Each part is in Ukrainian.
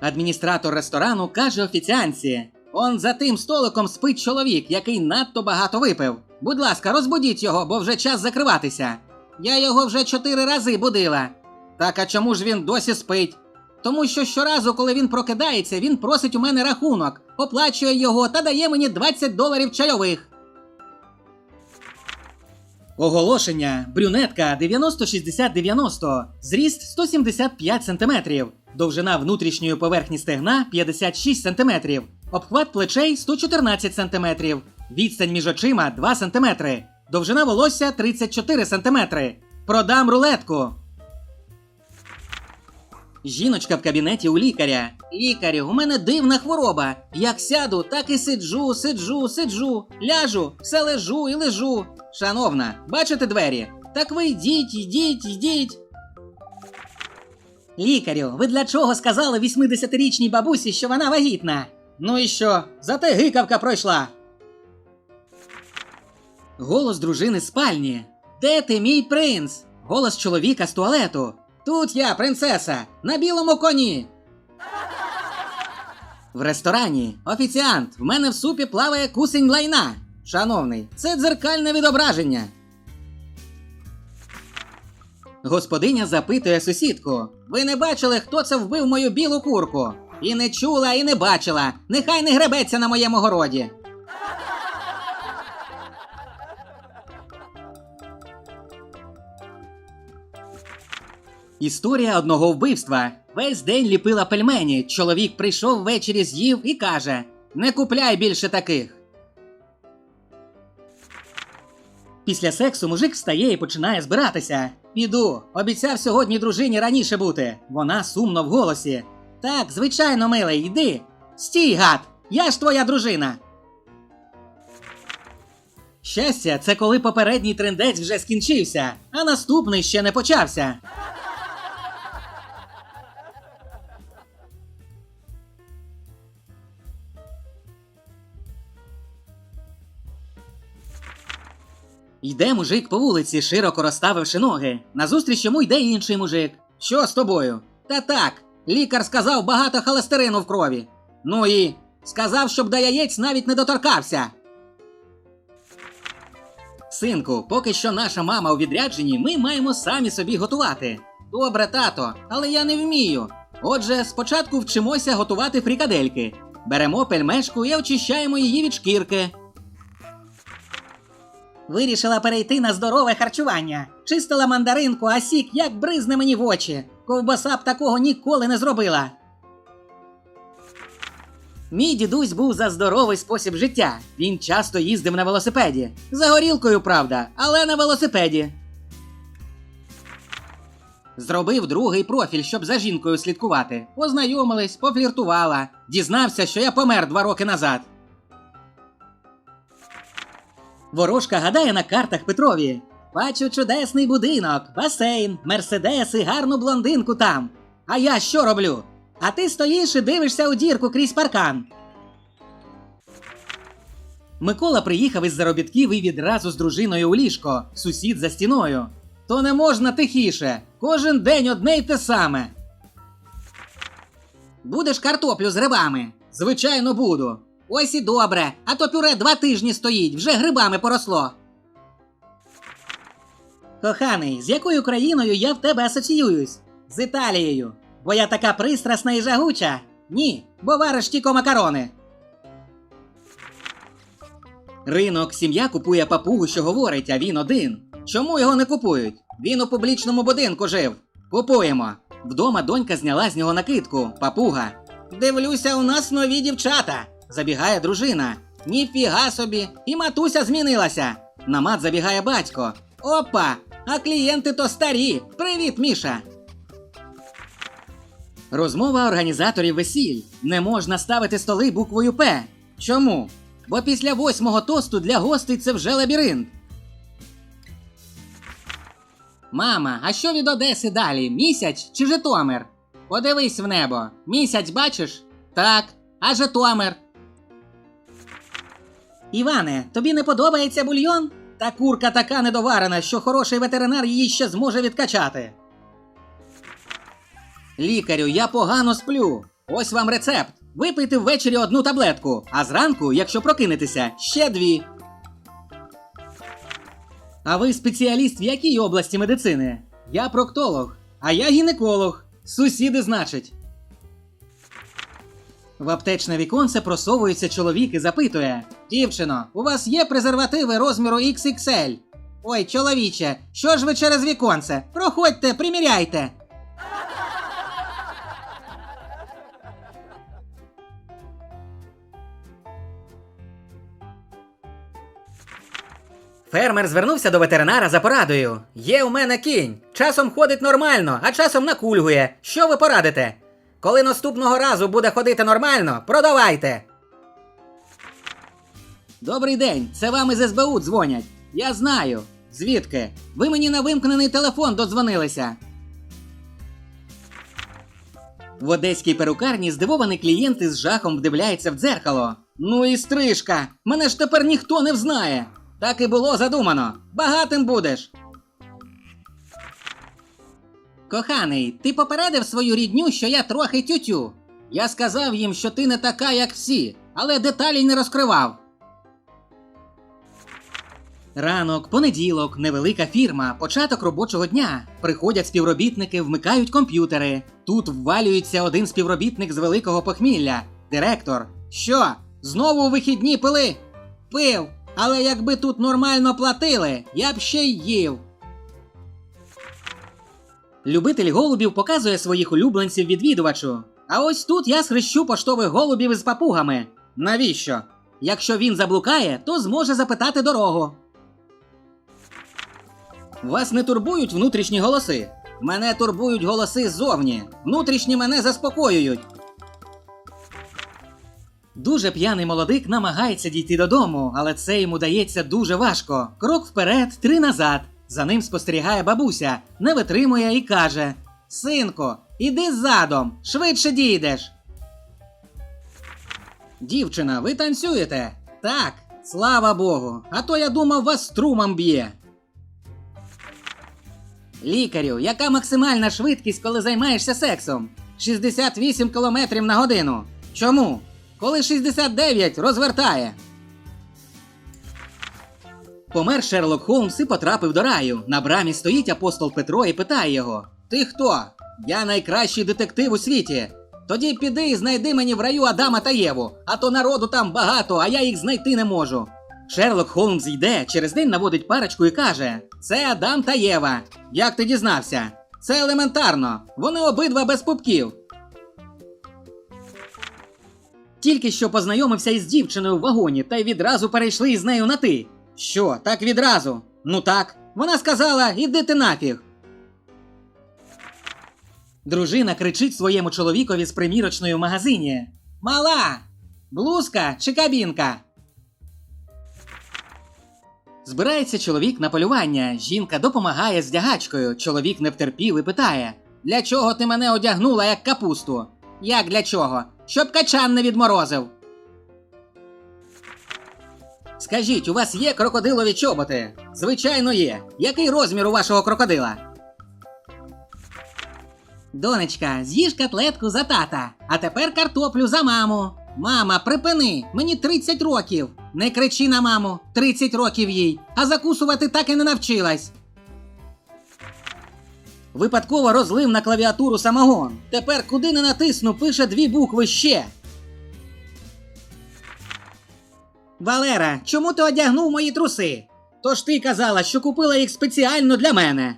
Адміністратор ресторану каже офіціанці: Он за тим столиком спить чоловік, який надто багато випив. Будь ласка, розбудіть його, бо вже час закриватися. Я його вже чотири рази будила. Так а чому ж він досі спить? Тому що щоразу, коли він прокидається, він просить у мене рахунок, оплачує його та дає мені 20 доларів чайових. Оголошення. Брюнетка 90-60-90. Зріст 175 см. Довжина внутрішньої поверхні стегна 56 см. Обхват плечей 114 см. Відстань між очима 2 см. Довжина волосся 34 см. Продам рулетку. Жіночка в кабінеті у лікаря. Лікарю, у мене дивна хвороба. Як сяду, так і сиджу, сиджу, сиджу, ляжу, все лежу і лежу. Шановна, бачите двері? Так ви йдіть, йдіть, йдіть. Лікарю, ви для чого сказали 80-річній бабусі, що вона вагітна? Ну і що? Зате гикавка пройшла. Голос дружини спальні. Де ти, мій принц? Голос чоловіка з туалету. Тут я, принцеса, на білому коні. В ресторані офіціант. В мене в супі плаває кусень лайна. Шановний, це дзеркальне відображення. Господиня запитує сусідку: Ви не бачили, хто це вбив мою білу курку? І не чула, і не бачила. Нехай не гребеться на моєму городі. Історія одного вбивства. Весь день ліпила пельмені. Чоловік прийшов ввечері з'їв і каже: Не купляй більше таких. Після сексу мужик встає і починає збиратися. Піду, обіцяв сьогодні дружині раніше бути. Вона сумно в голосі. Так, звичайно, милий, йди. Стій, гад! Я ж твоя дружина. Щастя, це коли попередній трендець вже скінчився, а наступний ще не почався. Йде мужик по вулиці, широко розставивши ноги. Назустріч йому йде інший мужик. Що з тобою? Та так, лікар сказав багато холестерину в крові. Ну і сказав, щоб до яєць навіть не доторкався. Синку, поки що наша мама у відрядженні, ми маємо самі собі готувати. Добре, тато, але я не вмію. Отже, спочатку вчимося готувати фрікадельки. Беремо пельмешку і очищаємо її від шкірки. Вирішила перейти на здорове харчування. Чистила мандаринку, а сік як бризне мені в очі. Ковбаса б такого ніколи не зробила. Мій дідусь був за здоровий спосіб життя. Він часто їздив на велосипеді. За горілкою, правда, але на велосипеді. Зробив другий профіль, щоб за жінкою слідкувати. Познайомились, пофліртувала. Дізнався, що я помер два роки назад. Ворожка гадає на картах Петрові. Бачу чудесний будинок, басейн, мерседес і гарну блондинку там. А я що роблю? А ти стоїш і дивишся у дірку крізь паркан. Микола приїхав із заробітків і відразу з дружиною у ліжко, сусід за стіною. То не можна тихіше. Кожен день одне й те саме. Будеш картоплю з грибами? Звичайно, буду. Ось і добре, а то пюре два тижні стоїть, вже грибами поросло. Коханий, з якою країною я в тебе асоціююсь? З Італією. Бо я така пристрасна і жагуча. Ні, бо вариш тільки макарони. Ринок сім'я купує папугу, що говорить, а він один. Чому його не купують? Він у публічному будинку жив. Купуємо. Вдома донька зняла з нього накидку, папуга. Дивлюся, у нас нові дівчата. Забігає дружина. Ніфіга собі, і матуся змінилася. На мат забігає батько. Опа! А клієнти то старі. Привіт, Міша. Розмова організаторів весіль. Не можна ставити столи буквою П. Чому? Бо після восьмого тосту для гостей це вже лабіринт. Мама, а що від Одеси далі? Місяць чи Житомир? Подивись в небо. Місяць бачиш? Так. А Житомир? Іване, тобі не подобається бульйон? Та курка така недоварена, що хороший ветеринар її ще зможе відкачати. Лікарю, я погано сплю. Ось вам рецепт. Випийте ввечері одну таблетку, а зранку, якщо прокинетеся, ще дві. А ви спеціаліст в якій області медицини? Я проктолог, а я гінеколог. Сусіди, значить. В аптечне віконце просовується чоловік і запитує: Дівчино, у вас є презервативи розміру XXL? Ой, чоловіче, що ж ви через віконце? Проходьте, приміряйте. Фермер звернувся до ветеринара за порадою. Є у мене кінь. Часом ходить нормально, а часом накульгує. Що ви порадите? Коли наступного разу буде ходити нормально, продавайте. Добрий день, це вам із СБУ дзвонять. Я знаю. Звідки? Ви мені на вимкнений телефон додзвонилися. В одеській перукарні здивований клієнт із жахом вдивляється в дзеркало. Ну і стрижка! Мене ж тепер ніхто не взнає. Так і було задумано. Багатим будеш. Коханий, ти попередив свою рідню, що я трохи тютю. Я сказав їм, що ти не така, як всі, але деталей не розкривав. Ранок, понеділок, невелика фірма, початок робочого дня. Приходять співробітники, вмикають комп'ютери. Тут ввалюється один співробітник з великого похмілля. Директор. Що? Знову вихідні пили? Пив. Але якби тут нормально платили, я б ще й їв. Любитель голубів показує своїх улюбленців відвідувачу. А ось тут я схрещу поштових голубів із папугами. Навіщо? Якщо він заблукає, то зможе запитати дорогу. Вас не турбують внутрішні голоси. Мене турбують голоси ззовні. Внутрішні мене заспокоюють. Дуже п'яний молодик намагається дійти додому, але це йому дається дуже важко. Крок вперед, три назад. За ним спостерігає бабуся, не витримує і каже: Синку, іди задом, швидше дійдеш. Дівчина, ви танцюєте? Так, слава Богу. А то я думав, вас струмом б'є. Лікарю, яка максимальна швидкість, коли займаєшся сексом? 68 км на годину. Чому? Коли 69 розвертає. Помер Шерлок Холмс і потрапив до раю. На брамі стоїть апостол Петро і питає його: Ти хто? Я найкращий детектив у світі. Тоді піди і знайди мені в раю Адама та Єву, а то народу там багато, а я їх знайти не можу. Шерлок Холмс йде, через день наводить парочку і каже: Це Адам та Єва. Як ти дізнався? Це елементарно. Вони обидва без пупків. Тільки що познайомився із дівчиною в вагоні та й відразу перейшли із нею на ти. Що, так відразу? Ну так. Вона сказала: іди ти нафіг. Дружина кричить своєму чоловікові з примірочної в магазині: Мала! Блузка чи кабінка? Збирається чоловік на полювання. Жінка допомагає з дягачкою. Чоловік не втерпів і питає: Для чого ти мене одягнула як капусту? Як для чого? Щоб качан не відморозив. Скажіть, у вас є крокодилові чоботи? Звичайно, є. Який розмір у вашого крокодила? Донечка, з'їж котлетку за тата, а тепер картоплю за маму. Мама, припини, мені 30 років. Не кричи на маму, 30 років їй, а закусувати так і не навчилась. Випадково розлив на клавіатуру самогон. Тепер куди не натисну, пише дві букви ще. Валера, чому ти одягнув мої труси? Тож ти казала, що купила їх спеціально для мене.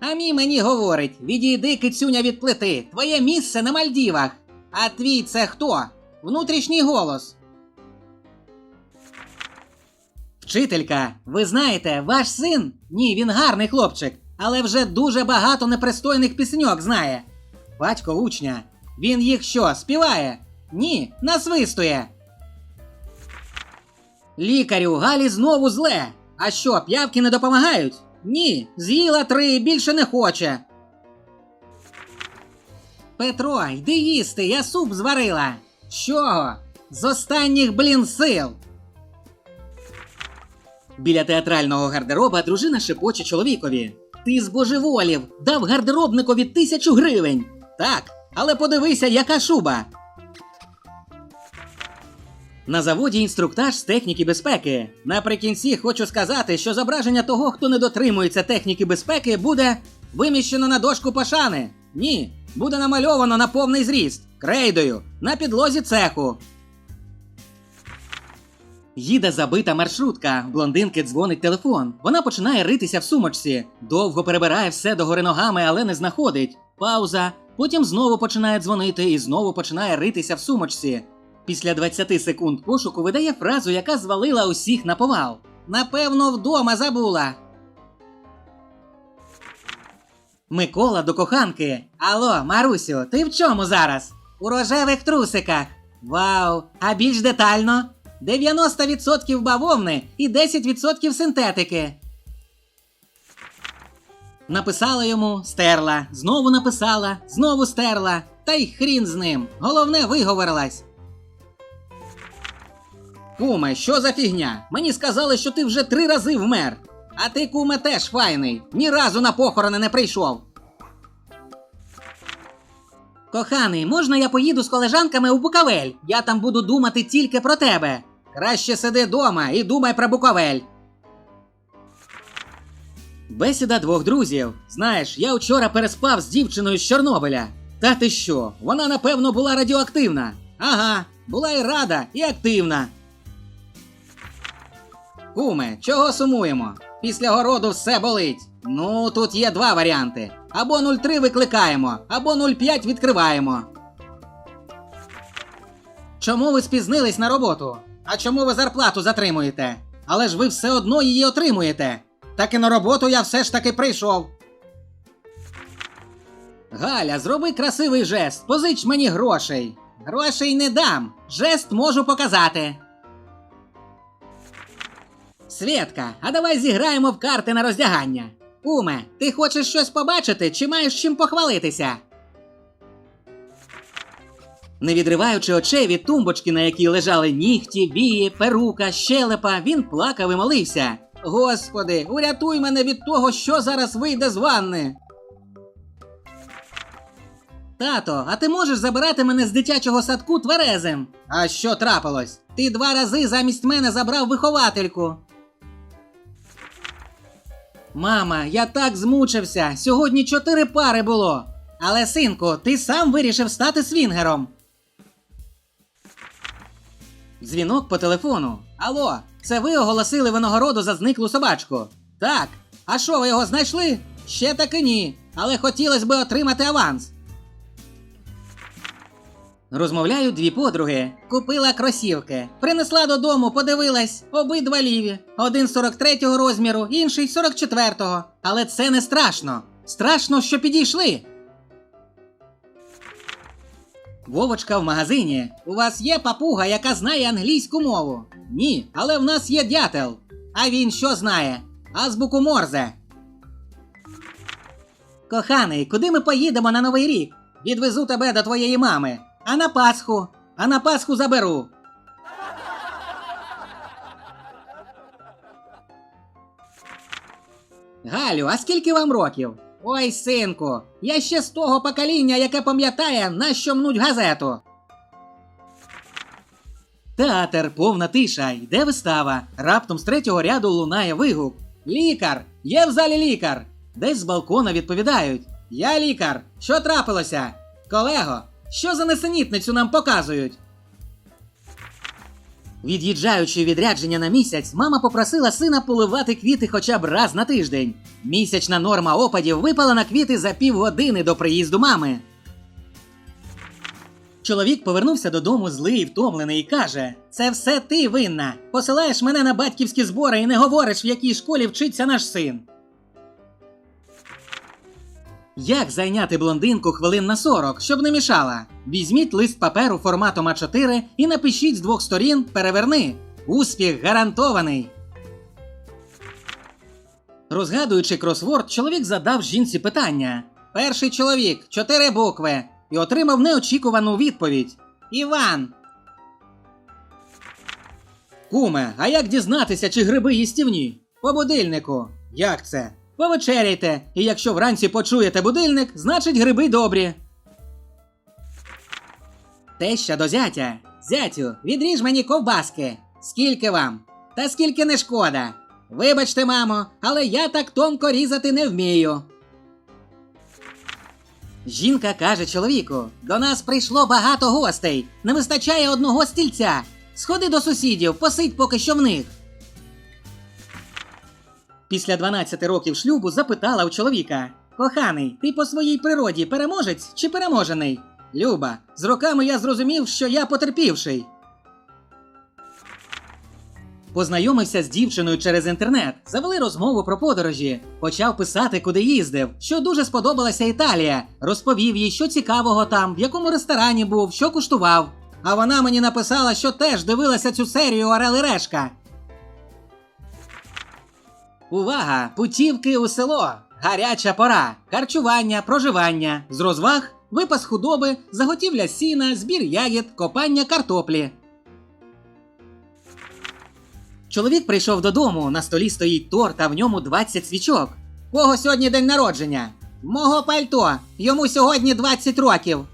А мені говорить: відійди кицюня від плити. Твоє місце на Мальдівах. А твій це хто? Внутрішній голос. Вчителька, ви знаєте, ваш син? Ні, він гарний хлопчик, але вже дуже багато непристойних пісеньок знає. Батько учня. Він їх що, співає? Ні, насвистує. Лікарю, Галі знову зле. А що, п'явки не допомагають? Ні, з'їла три, більше не хоче. Петро, йди їсти, я суп зварила. Чого? З останніх блін сил. Біля театрального гардероба дружина шепоче чоловікові. Ти збожеволів, дав гардеробникові тисячу гривень. Так, але подивися, яка шуба. На заводі інструктаж з техніки безпеки. Наприкінці хочу сказати, що зображення того, хто не дотримується техніки безпеки, буде виміщено на дошку пошани. Ні, буде намальовано на повний зріст, крейдою, на підлозі цеху. Їде забита маршрутка. Блондинки дзвонить телефон. Вона починає ритися в сумочці. Довго перебирає все догори ногами, але не знаходить. Пауза. Потім знову починає дзвонити і знову починає ритися в сумочці. Після 20 секунд пошуку видає фразу, яка звалила усіх на повал. Напевно, вдома забула. Микола до коханки. Алло, Марусю, ти в чому зараз? У рожевих трусиках. Вау! А більш детально? 90% бавовни і 10% синтетики. Написала йому, стерла, знову написала, знову стерла. Та й хрін з ним. Головне, виговорилась. Куме, що за фігня? Мені сказали, що ти вже три рази вмер. А ти, куме, теж файний. Ні разу на похорони не прийшов. Коханий, можна я поїду з колежанками у Буковель? Я там буду думати тільки про тебе. Краще сиди дома і думай про Буковель. Бесіда двох друзів. Знаєш, я вчора переспав з дівчиною з Чорнобиля. Та ти що? Вона, напевно, була радіоактивна. Ага, була і рада, і активна. Куме, чого сумуємо? Після городу все болить. Ну, тут є два варіанти: або 03 викликаємо, або 05 відкриваємо. Чому ви спізнились на роботу? А чому ви зарплату затримуєте? Але ж ви все одно її отримуєте. Так і на роботу я все ж таки прийшов. Галя, зроби красивий жест, позич мені грошей. Грошей не дам. Жест можу показати. Свєтка, а давай зіграємо в карти на роздягання. Уме, ти хочеш щось побачити чи маєш чим похвалитися? Не відриваючи очей від тумбочки, на якій лежали нігті, вії, перука, щелепа, він плакав і молився. Господи, урятуй мене від того, що зараз вийде з ванни. Тато, а ти можеш забирати мене з дитячого садку тверезим? А що трапилось? Ти два рази замість мене забрав виховательку. Мама, я так змучився. Сьогодні чотири пари було. Але, синку, ти сам вирішив стати свінгером. Дзвінок по телефону. Алло, це ви оголосили винагороду за зниклу собачку? Так. А що ви його знайшли? Ще таки ні. Але хотілося би отримати аванс. Розмовляють дві подруги. Купила кросівки. Принесла додому, подивилась, обидва ліві. Один 43-го розміру, інший 44-го. Але це не страшно. Страшно, що підійшли. Вовочка в магазині. У вас є папуга, яка знає англійську мову? Ні, але в нас є дятел. А він що знає? Азбуку Морзе. Коханий, куди ми поїдемо на новий рік? Відвезу тебе до твоєї мами. А на Пасху. А на Пасху заберу. Галю, а скільки вам років? Ой, синку, я ще з того покоління, яке пам'ятає, на що мнуть газету. Театр, повна тиша, йде вистава. Раптом з третього ряду лунає вигук. Лікар! Є в залі лікар! Десь з балкона відповідають: Я лікар! Що трапилося? Колего, що за несенітницю нам показують? Від'їжджаючи відрядження на місяць, мама попросила сина поливати квіти хоча б раз на тиждень. Місячна норма опадів випала на квіти за півгодини до приїзду мами. Чоловік повернувся додому злий і втомлений і каже: Це все ти винна. Посилаєш мене на батьківські збори і не говориш, в якій школі вчиться наш син. Як зайняти блондинку хвилин на 40, щоб не мішала? Візьміть лист паперу форматом А4 і напишіть з двох сторін переверни. Успіх гарантований. Розгадуючи кросворд, чоловік задав жінці питання. Перший чоловік, чотири букви, і отримав неочікувану відповідь. Іван. Куме, а як дізнатися, чи гриби їстівні? По будильнику. Як це? Повечеряйте, і якщо вранці почуєте будильник, значить гриби добрі. Теща до зятя. Зятю, відріж мені ковбаски. Скільки вам? Та скільки не шкода. Вибачте, мамо, але я так тонко різати не вмію. Жінка каже чоловіку: до нас прийшло багато гостей. Не вистачає одного стільця. Сходи до сусідів, посидь поки що в них. Після 12 років шлюбу запитала у чоловіка: Коханий, ти по своїй природі переможець чи переможений? Люба, з роками я зрозумів, що я потерпівший. Познайомився з дівчиною через інтернет, завели розмову про подорожі, почав писати, куди їздив, що дуже сподобалася Італія. Розповів їй, що цікавого там, в якому ресторані був, що куштував. А вона мені написала, що теж дивилася цю серію Орел і Решка. Увага! Путівки у село! Гаряча пора! Харчування, проживання, з розваг, випас худоби, заготівля сіна, збір ягід, копання картоплі. Чоловік прийшов додому, на столі стоїть торт, а в ньому 20 свічок. Кого сьогодні день народження? Мого пальто. Йому сьогодні 20 років.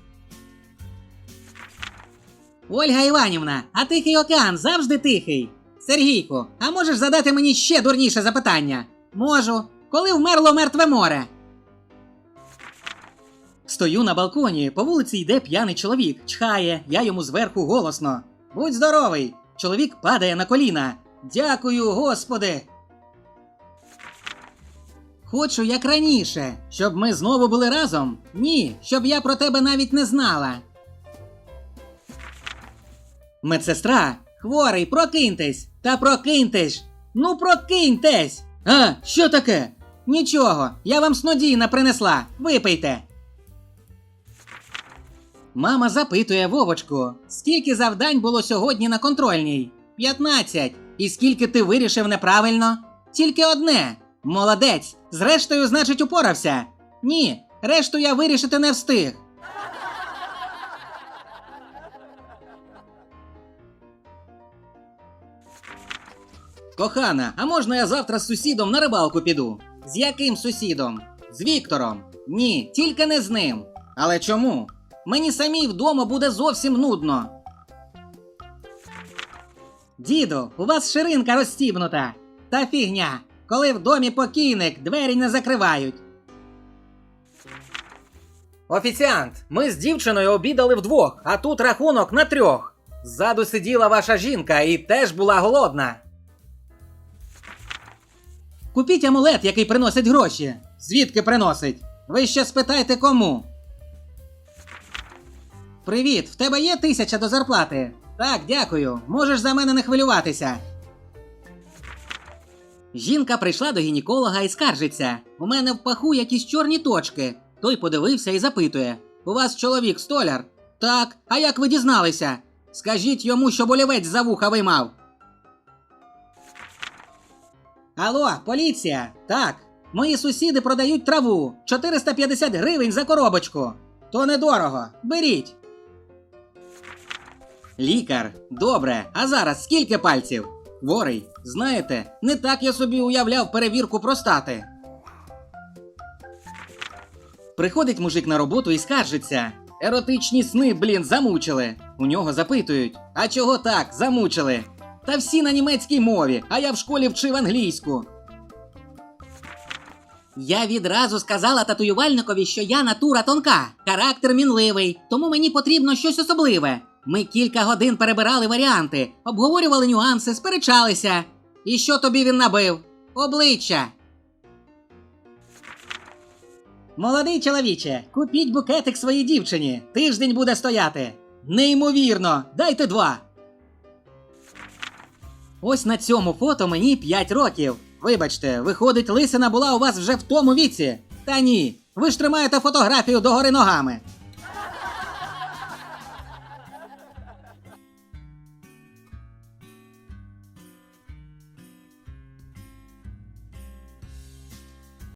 Ольга Іванівна, а тихий океан завжди тихий. Сергійку, а можеш задати мені ще дурніше запитання? Можу. Коли вмерло мертве море? Стою на балконі, по вулиці йде п'яний чоловік, чхає, я йому зверху голосно. Будь здоровий! Чоловік падає на коліна. Дякую, Господи. Хочу як раніше, щоб ми знову були разом. Ні, щоб я про тебе навіть не знала. Медсестра, хворий, прокиньтесь! Та прокиньтесь! Ну прокиньтесь! А, що таке? Нічого, я вам снодійна принесла. Випийте. Мама запитує Вовочку, скільки завдань було сьогодні на контрольній? 15. І скільки ти вирішив неправильно? Тільки одне. Молодець. Зрештою, значить, упорався. Ні, решту я вирішити не встиг. Кохана, а можна я завтра з сусідом на рибалку піду? З яким сусідом? З Віктором. Ні, тільки не з ним. Але чому? Мені самій вдома буде зовсім нудно. Діду, у вас ширинка розстібнута. Та фігня. Коли в домі покійник, двері не закривають. Офіціант, ми з дівчиною обідали вдвох, а тут рахунок на трьох. Ззаду сиділа ваша жінка і теж була голодна. Купіть амулет, який приносить гроші. Звідки приносить? Ви ще спитайте кому. Привіт, в тебе є тисяча до зарплати? Так, дякую. Можеш за мене не хвилюватися. Жінка прийшла до гінеколога і скаржиться. У мене в паху якісь чорні точки. Той подивився і запитує: У вас чоловік столяр? Так, а як ви дізналися? Скажіть йому, щоб олівець за вуха виймав. Алло, поліція! Так, мої сусіди продають траву 450 гривень за коробочку. То недорого. Беріть. Лікар, добре, а зараз скільки пальців? Хворий, знаєте, не так я собі уявляв перевірку простати. Приходить мужик на роботу і скаржиться. Еротичні сни, блін, замучили. У нього запитують: а чого так, замучили? Та всі на німецькій мові, а я в школі вчив англійську. Я відразу сказала татуювальникові, що я натура тонка, характер мінливий, тому мені потрібно щось особливе. Ми кілька годин перебирали варіанти, обговорювали нюанси, сперечалися. І що тобі він набив? Обличчя. Молодий чоловіче, купіть букетик своїй дівчині. Тиждень буде стояти. Неймовірно, дайте два. Ось на цьому фото мені 5 років. Вибачте, виходить, лисина була у вас вже в тому віці. Та ні, ви ж тримаєте фотографію догори ногами.